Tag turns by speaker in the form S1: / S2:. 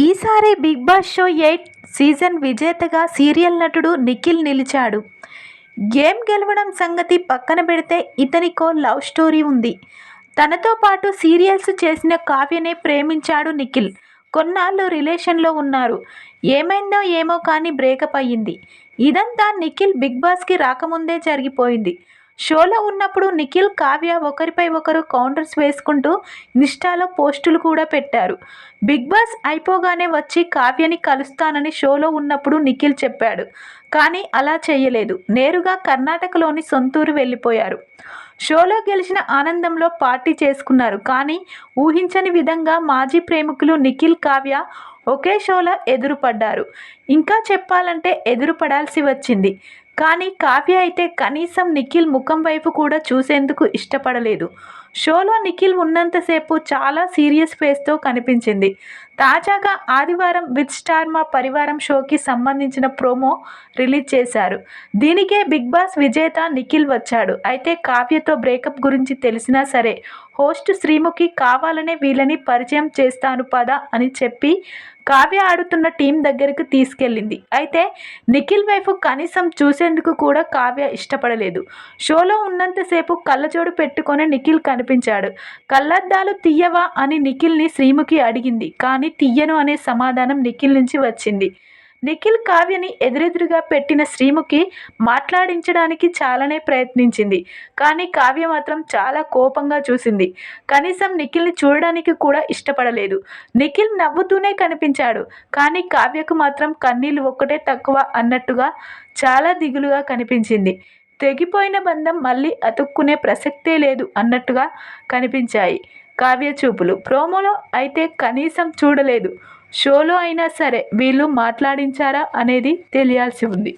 S1: ఈసారి big boss show eight season విజేతగా serial నటుడు నిఖిల్ నిలిచాడు. గేమ్ గెలవడం సంగతి పక్కన పెడితే ఇతనికో లవ్ స్టోరీ ఉంది. తనతో పాటు సీరియల్స్ చేసిన కావ్యనే ప్రేమించాడు నిఖిల్. కొన్నాళ్ళు రిలేషన్లో ఉన్నారు. ఏమైందో ఏమో కానీ బ్రేకప్ అయ్యింది. ఇదంతా నిఖిల్ బిగ్ బాస్కి రాకముందే జరిగిపోయింది. షోలో ఉన్నప్పుడు నిఖిల్ కావ్య ఒకరిపై ఒకరు కౌంటర్స్ వేసుకుంటూ ఇన్స్టాలో పోస్టులు కూడా పెట్టారు. బిగ్ బాస్ అయిపోగానే వచ్చి కావ్యని కలుస్తానని షోలో ఉన్నప్పుడు నిఖిల్ చెప్పాడు. కానీ అలా చేయలేదు. నేరుగా కర్ణాటకలోని సొంతూరు వెళ్ళిపోయారు. షోలో గెలిచిన ఆనందంలో పార్టీ చేసుకున్నారు. కానీ ఊహించని విధంగా మాజీ ప్రేమికులు నిఖిల్ కావ్య ఒకే షోలో ఎదురుపడ్డారు. ఇంకా చెప్పాలంటే ఎదురుపడాల్సి వచ్చింది. కానీ కావ్య అయితే కనీసం నిఖిల్ ముఖం వైపు కూడా చూసేందుకు ఇష్టపడలేదు. షోలో నిఖిల్ ఉన్నంతసేపు చాలా సీరియస్ ఫేస్తో కనిపించింది. తాజాగా ఆదివారం విత్ స్టార్ మా పరివారం షోకి సంబంధించిన ప్రోమో రిలీజ్ చేశారు. దీనికే బిగ్ బాస్ విజేత నిఖిల్ వచ్చాడు. అయితే కావ్యతో బ్రేకప్ గురించి తెలిసినా సరే హోస్ట్ శ్రీముఖి కావాలనే వీళ్ళని పరిచయం చేస్తాను పద అని చెప్పి కావ్య ఆడుతున్న టీం దగ్గరకు తీసుకెళ్ళింది. అయితే నిఖిల్ వైపు కనీసం చూసేందుకు కూడా కావ్య ఇష్టపడలేదు. షోలో ఉన్నంతసేపు కళ్ళజోడు పెట్టుకొని నిఖిల్ కనిపించాడు కళ్ళద్దాలు తీయవా? అని నిఖిల్ని శ్రీముఖి అడిగింది. కానీ తీయను అనే సమాధానం నిఖిల్ నుంచి వచ్చింది. నిఖిల్ కావ్యని ఎదురెదురుగా పెట్టిన శ్రీముఖి మాట్లాడించడానికి చాలానే ప్రయత్నించింది. కానీ కావ్య మాత్రం చాలా కోపంగా చూసింది. కనీసం నిఖిల్ని చూడడానికి కూడా ఇష్టపడలేదు. నిఖిల్ నవ్వుతూనే కనిపించాడు. కానీ కావ్యకు మాత్రం కన్నీళ్ళు ఒక్కటే తక్కువ అన్నట్టుగా చాలా దిగులుగా కనిపించింది. తెగిపోయిన బంధం మళ్ళీ అతుక్కునే ప్రసక్తే లేదు అన్నట్టుగా కనిపించాయి. కావ్య చూపులు. ప్రోమోలో అయితే కనీసం చూడలేదు. షోలో అయినా సరే వీళ్ళు మాట్లాడించారా అనేది తెలియాల్సి ఉంది.